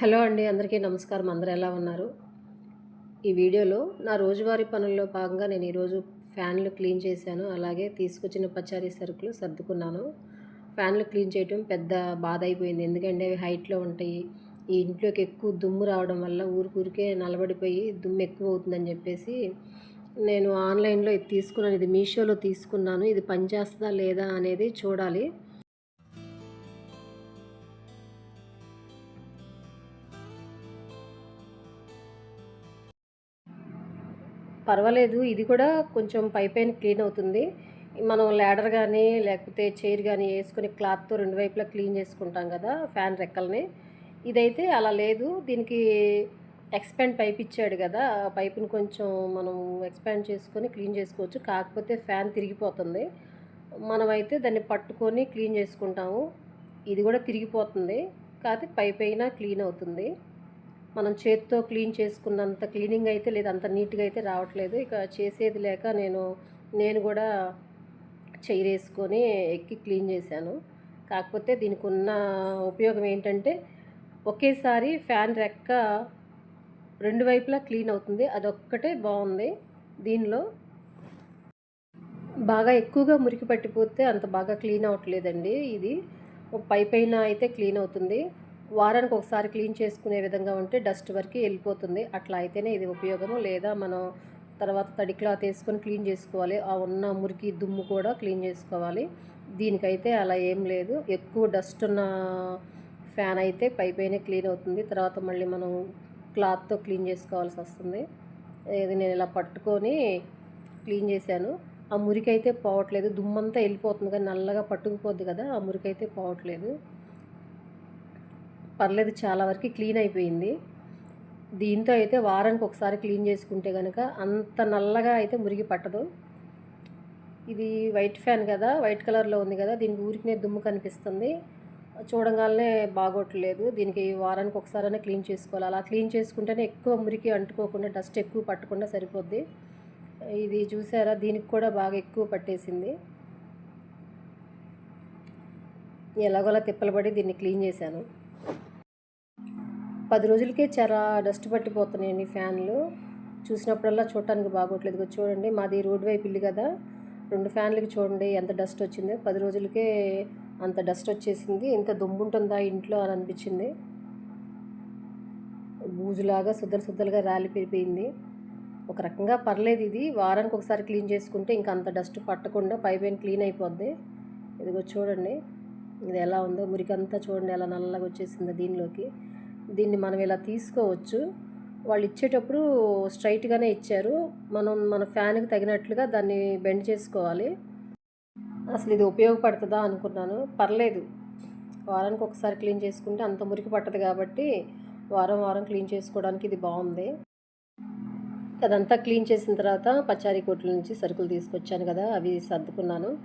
Hello అండి అందరికీ నమస్కారం. అందరు ఎలా ఉన్నారు? ఈ వీడియోలో నా రోజువారీ పనుల్లో భాగంగా నేను ఈరోజు ఫ్యాన్లు క్లీన్ చేశాను. అలాగే తీసుకొచ్చిన పచారీ సరుకులు సర్దుకున్నాను. ఫ్యాన్లు క్లీన్ చేయటం పెద్ద బాధ అయిపోయింది. ఎందుకంటే అవి హైట్లో ఉంటాయి. ఈ ఇంట్లోకి ఎక్కువ దుమ్ము రావడం వల్ల ఊరికూరికే నలబడిపోయి దుమ్ము ఎక్కువ అవుతుందని చెప్పేసి నేను ఆన్లైన్లో ఇది తీసుకున్నాను. ఇది మీషోలో తీసుకున్నాను. ఇది పనిచేస్తుందా లేదా అనేది చూడాలి. పర్వాలేదు ఇది కూడా కొంచెం పైపైన క్లీన్ అవుతుంది. మనం ల్యాడర్ కానీ లేకపోతే చైర్ కానీ వేసుకుని క్లాత్తో రెండు వైపులా క్లీన్ చేసుకుంటాం కదా ఫ్యాన్ రెక్కల్ని. ఇదైతే అలా లేదు. దీనికి ఎక్స్పాండ్ పైప్ ఇచ్చాడు కదా ఆ పైపుని కొంచెం మనం ఎక్స్పాండ్ చేసుకొని క్లీన్ చేసుకోవచ్చు. కాకపోతే ఫ్యాన్ తిరిగిపోతుంది. మనమైతే దాన్ని పట్టుకొని క్లీన్ చేసుకుంటాము. ఇది కూడా తిరిగిపోతుంది. కాకపోతే పైప్ అయినా క్లీన్ అవుతుంది. మనం చేత్తో క్లీన్ చేసుకున్నంత క్లీనింగ్ అయితే లేదు అంత నీట్గా అయితే రావట్లేదు. ఇక చేసేది లేక నేను నేను కూడా చైర్ వేసుకొని ఎక్కి క్లీన్ చేశాను. కాకపోతే దీనికి ఉన్న ఉపయోగం ఏంటంటే ఒకేసారి ఫ్యాన్ రెక్క రెండు వైపులా క్లీన్ అవుతుంది. అదొక్కటే బాగుంది. దీనిలో బాగా ఎక్కువగా మురికి పట్టిపోతే అంత బాగా క్లీన్ అవ్వట్లేదండి ఇది. పై పైన అయితే క్లీన్ అవుతుంది. వారానికి ఒకసారి క్లీన్ చేసుకునే విధంగా ఉంటే డస్ట్ వరకు వెళ్ళిపోతుంది. అట్లా అయితేనే ఇది ఉపయోగము. లేదా మనం తర్వాత తడి క్లాత్ వేసుకొని క్లీన్ చేసుకోవాలి. ఆ ఉన్న మురికి దుమ్ము కూడా క్లీన్ చేసుకోవాలి. దీనికైతే అలా ఏం లేదు. ఎక్కువ డస్ట్ ఉన్న ఫ్యాన్ అయితే పై పైన క్లీన్ అవుతుంది. తర్వాత మళ్ళీ మనం క్లాత్తో క్లీన్ చేసుకోవాల్సి వస్తుంది. ఇది నేను ఇలా పట్టుకొని క్లీన్ చేశాను. ఆ మురికి అయితే పోవట్లేదు. దుమ్మంతా వెళ్ళిపోతుంది కానీ నల్లగా పట్టుకుపోద్ది కదా ఆ మురికి అయితే పోవట్లేదు. పర్లేదు చాలా వరకు క్లీన్ అయిపోయింది. దీంతో అయితే వారానికి ఒకసారి క్లీన్ చేసుకుంటే కనుక అంత నల్లగా అయితే మురిగి పట్టదు. ఇది వైట్ ఫ్యాన్ కదా వైట్ కలర్లో ఉంది కదా దీనికి ఊరికినే దుమ్ము కనిపిస్తుంది. చూడగానే బాగోట్లేదు. దీనికి వారానికి ఒకసారైనా క్లీన్ చేసుకోవాలి. అలా క్లీన్ చేసుకుంటేనే ఎక్కువ మురికి అంటుకోకుండా డస్ట్ ఎక్కువ పట్టకుండా సరిపోద్ది. ఇది చూసారా? దీనికి కూడా బాగా ఎక్కువ పట్టేసింది. ఎలాగోలా తిప్పలు పడి దీన్ని క్లీన్ చేశాను. పది రోజులకే చాలా డస్ట్ పట్టిపోతున్నాయండి ఫ్యాన్లు. చూసినప్పుడల్లా చూడటానికి బాగోట్లేదు. ఇదిగో చూడండి మాది రోడ్ వైపు ఇల్లు కదా. రెండు ఫ్యాన్లకి చూడండి ఎంత డస్ట్ వచ్చిందో. పది రోజులకే అంత డస్ట్ వచ్చేసింది. ఇంత దుమ్ము ఉంటుందా ఇంట్లో అని అనిపించింది. బూజులాగా సుద్దలు సుద్దలుగా రాలి పెరిపోయింది ఒక రకంగా పర్లేదు ఇది. వారానికి ఒకసారి క్లీన్ చేసుకుంటే ఇంకా అంత డస్ట్ పట్టకుండా పైపైన క్లీన్ అయిపోద్ది. ఇదిగో చూడండి ఇది ఎలా ఉందో. మురికంతా చూడండి ఎలా నల్లగా వచ్చేసిందో దీనిలోకి. దీన్ని మనం ఇలా తీసుకోవచ్చు. వాళ్ళు ఇచ్చేటప్పుడు స్ట్రైట్గానే ఇచ్చారు. మనం మన ఫ్యాన్కి తగినట్లుగా దాన్ని బెండ్ చేసుకోవాలి. అసలు ఇది ఉపయోగపడుతుందా అనుకున్నాను. పర్లేదు. వారానికి ఒకసారి క్లీన్ చేసుకుంటే అంత మురికి పట్టదు కాబట్టి వారం వారం క్లీన్ చేసుకోవడానికి ఇది బాగుంది. అదంతా క్లీన్ చేసిన తర్వాత పచారీ కొట్ల నుంచి సరుకులు తీసుకొచ్చాను కదా అవి సర్దుకున్నాను.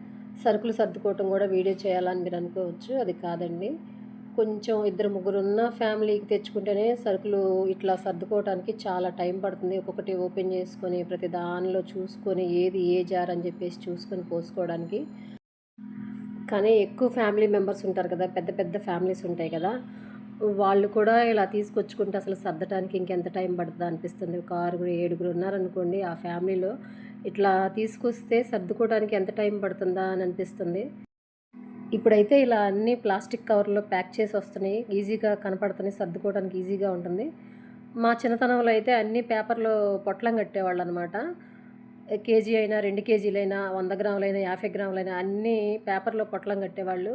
సరుకులు సర్దుకోవటం కూడా వీడియో చేయాలని మీరు అనుకోవచ్చు. అది కాదండి. కొంచెం ఇద్దరు ముగ్గురు ఉన్న ఫ్యామిలీకి తెచ్చుకుంటేనే సరుకులు ఇట్లా సర్దుకోవడానికి చాలా టైం పడుతుంది. ఒక్కొక్కటి ఓపెన్ చేసుకొని ప్రతి దానిలో చూసుకొని ఏది ఏ జార్ అని చెప్పేసి చూసుకొని పోసుకోవడానికి. కానీ ఎక్కువ ఫ్యామిలీ మెంబర్స్ ఉంటారు కదా పెద్ద పెద్ద ఫ్యామిలీస్ ఉంటాయి కదా వాళ్ళు కూడా ఇలా తీసుకొచ్చుకుంటే అసలు సర్దటానికి ఇంకెంత టైం పడుతుందో అనిపిస్తుంది. ఒక ఆరుగురు ఏడుగురు ఉన్నారనుకోండి ఆ ఫ్యామిలీలో ఇట్లా తీసుకొస్తే సర్దుకోవడానికి ఎంత టైం పడుతుందా అని అనిపిస్తుంది. ఇప్పుడైతే ఇలా అన్ని ప్లాస్టిక్ కవర్లో ప్యాక్ చేసి వస్తున్నాయి. ఈజీగా కనపడుతున్నాయి. సర్దుకోవడానికి ఈజీగా ఉంటుంది. మా చిన్నతనంలో అయితే అన్ని పేపర్లో పొట్లం కట్టేవాళ్ళు అనమాట కేజీ అయినా రెండు కేజీలైనా వంద గ్రాములైనా యాభై గ్రాములైనా అన్ని పేపర్లో పొట్లం కట్టేవాళ్ళు.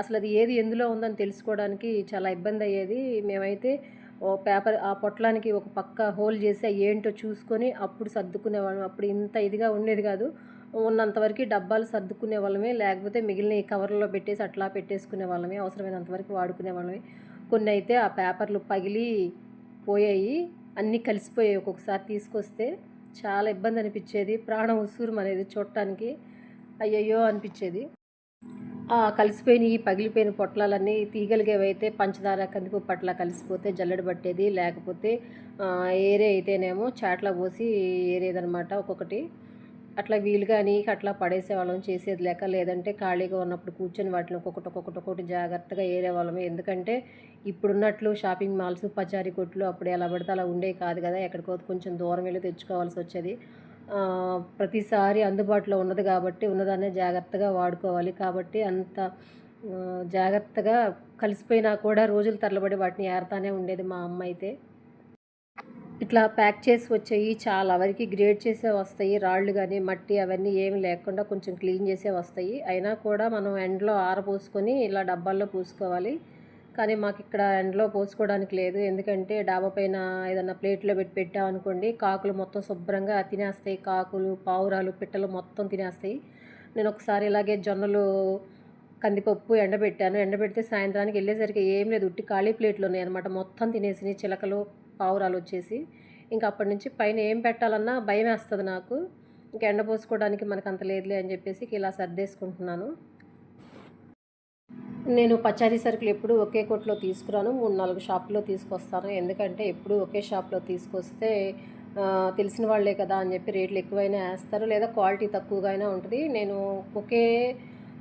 అసలు అది ఏది ఎందులో ఉందని తెలుసుకోవడానికి చాలా ఇబ్బంది అయ్యేది. మేమైతే ఓ పేపర్ ఆ పొట్లానికి ఒక పక్క హోల్ చేసి అవి ఏంటో చూసుకొని అప్పుడు సర్దుకునేవాళ్ళం. అప్పుడు ఇంత ఇదిగా ఉండేది కాదు. ఉన్నంతవరకు డబ్బాలు సర్దుకునే వాళ్ళమే లేకపోతే మిగిలిన కవర్లో పెట్టేసి అట్లా పెట్టేసుకునే వాళ్ళమే అవసరమైనంతవరకు వాడుకునే వాళ్ళమే. కొన్ని అయితే ఆ పేపర్లు పగిలి పోయాయి. అన్నీ కలిసిపోయాయి ఒక్కొక్కసారి తీసుకొస్తే. చాలా ఇబ్బంది అనిపించేది. ప్రాణం ఉసూరు అనేది చూడటానికి. అయ్యయ్యో అనిపించేది. కలిసిపోయిన ఈ పగిలిపోయిన పొట్లాలన్నీ తీగలిగేవైతే పంచదార కందిపప్పు పట్ల కలిసిపోతే జల్లెడ పట్టేది. లేకపోతే ఏరే అయితేనేమో చాట్ల పోసి ఏరేదనమాట ఒక్కొక్కటి. అట్లా వీలుగా నీకు అట్లా పడేసేవాళ్ళం చేసేది లేక లేదంటే ఖాళీగా ఉన్నప్పుడు కూర్చొని వాటిని ఒక్కొక్కటి ఒక్కొక్కటి ఒక్కొక్కటి జాగ్రత్తగా ఏరేవాళ్ళము ఎందుకంటే ఇప్పుడున్నట్లు షాపింగ్ మాల్స్ పచారీ కొట్లు అప్పుడు ఎలా పడితే అలా ఉండేవి కాదు కదా. ఎక్కడికో కొంచెం దూరం వెళ్ళి తెచ్చుకోవాల్సి వచ్చేది. ప్రతిసారి అందుబాటులో ఉన్నది కాబట్టి ఉన్నదాన్నే జాగ్రత్తగా వాడుకోవాలి. కాబట్టి అంత జాగ్రత్తగా కలిసిపోయినా కూడా రోజులు తరలబడి వాటిని ఏరుతానే ఉండేది మా అమ్మ అయితే. ఇట్లా ప్యాక్ చేసి వచ్చాయి చాలా వరకు గ్రేడ్ చేసే వస్తాయి. రాళ్ళు కానీ మట్టి అవన్నీ ఏమి లేకుండా కొంచెం క్లీన్ చేసే వస్తాయి. అయినా కూడా మనం ఎండలో ఆరపోసుకొని ఇలా డబ్బాల్లో పూసుకోవాలి. కానీ మాకు ఇక్కడ ఎండలో పోసుకోవడానికి లేదు. ఎందుకంటే డాబా పైన ఏదైనా ప్లేట్లో పెట్టి పెట్టామనుకోండి కాకులు మొత్తం శుభ్రంగా తినేస్తాయి. కాకులు పావురాలు పిట్టలు మొత్తం తినేస్తాయి. నేను ఒకసారి ఇలాగే జొన్నలు కందిపప్పు ఎండబెట్టాను. ఎండబెడితే సాయంత్రానికి వెళ్ళేసరికి ఏం లేదు. ఉట్టి ఖాళీ ప్లేట్లు ఉన్నాయి అనమాట మొత్తం తినేసినాయి. చిలకలు పావురాలు వచ్చేసి. ఇంకా అప్పటి నుంచి పైన ఏం పెట్టాలన్నా భయం వేస్తుంది నాకు. ఇంకా ఎండ పోసుకోవడానికి మనకు అంత లేదులే అని చెప్పేసి ఇలా సర్దేసుకుంటున్నాను. నేను పచారీ సరుకులు ఎప్పుడు ఒకే కొట్లో తీసుకురాను. మూడు నాలుగు షాపులో తీసుకొస్తాను. ఎందుకంటే ఎప్పుడు ఒకే షాప్లో తీసుకొస్తే తెలిసిన వాళ్ళే కదా అని చెప్పి రేట్లు ఎక్కువైనా వేస్తారు. లేదా క్వాలిటీ తక్కువగా అయినా ఉంటుంది. నేను ఒకే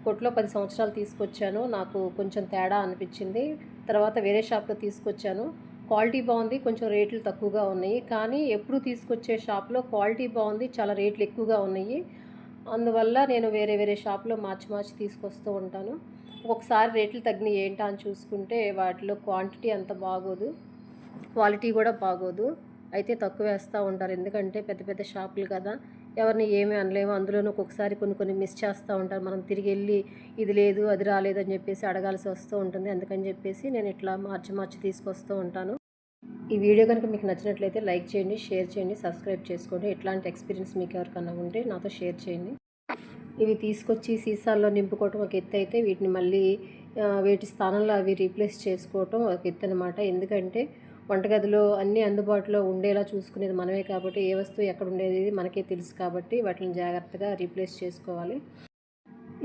కొట్లో పది సంవత్సరాలు తీసుకొచ్చాను. నాకు కొంచెం తేడా అనిపించింది. తర్వాత వేరే షాప్లో తీసుకొచ్చాను. క్వాలిటీ బాగుంది. కొంచెం రేట్లు తక్కువగా ఉన్నాయి. కానీ ఎప్పుడు తీసుకొచ్చే షాప్లో క్వాలిటీ బాగుంది. చాలా రేట్లు ఎక్కువగా ఉన్నాయి. అందువల్ల నేను వేరే వేరే షాప్లో మార్చి మార్చి తీసుకొస్తూ ఉంటాను. ఒకసారి రేట్లు తగ్గినాయి ఏంటా అని చూసుకుంటే వాటిలో క్వాంటిటీ అంత బాగోదు క్వాలిటీ కూడా బాగోదు. అయితే తక్కువ వేస్తూ ఉంటారు ఎందుకంటే పెద్ద పెద్ద షాపులు కదా ఎవరిని ఏమీ అనలేము. అందులోనూ ఒక్కొక్కసారి కొన్ని కొన్ని మిస్ చేస్తూ ఉంటారు. మనం తిరిగి వెళ్ళి ఇది లేదు అది రాలేదు అని చెప్పేసి అడగాల్సి వస్తూ ఉంటుంది. అందుకని చెప్పేసి నేను ఇట్లా మార్చి మార్చి తీసుకొస్తూ ఉంటాను. ఈ వీడియో కనుక మీకు నచ్చినట్లయితే లైక్ చేయండి షేర్ చేయండి సబ్స్క్రైబ్ చేసుకోండి. ఇట్లాంటి ఎక్స్పీరియన్స్ మీకు ఎవరికన్నా ఉంటే నాతో షేర్ చేయండి. ఇవి తీసుకొచ్చి సీసాల్లో నింపుకోవటం ఒక ఎత్తు అయితే వీటిని మళ్ళీ వీటి స్థానంలో అవి రీప్లేస్ చేసుకోవటం ఒక ఎత్తు అనమాట ఎందుకంటే వంటగదిలో అన్నీ అందుబాటులో ఉండేలా చూసుకునేది మనమే కాబట్టి ఏ వస్తువు ఎక్కడ ఉండేది మనకే తెలుసు కాబట్టి వాటిని జాగ్రత్తగా రీప్లేస్ చేసుకోవాలి.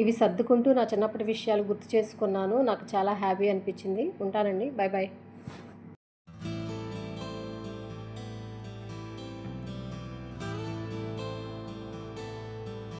ఇవి సర్దుకుంటూ నా చిన్నప్పటి విషయాలు గుర్తు చేసుకున్నాను. నాకు చాలా హ్యాపీ అనిపించింది. ఉంటానండి. Bye bye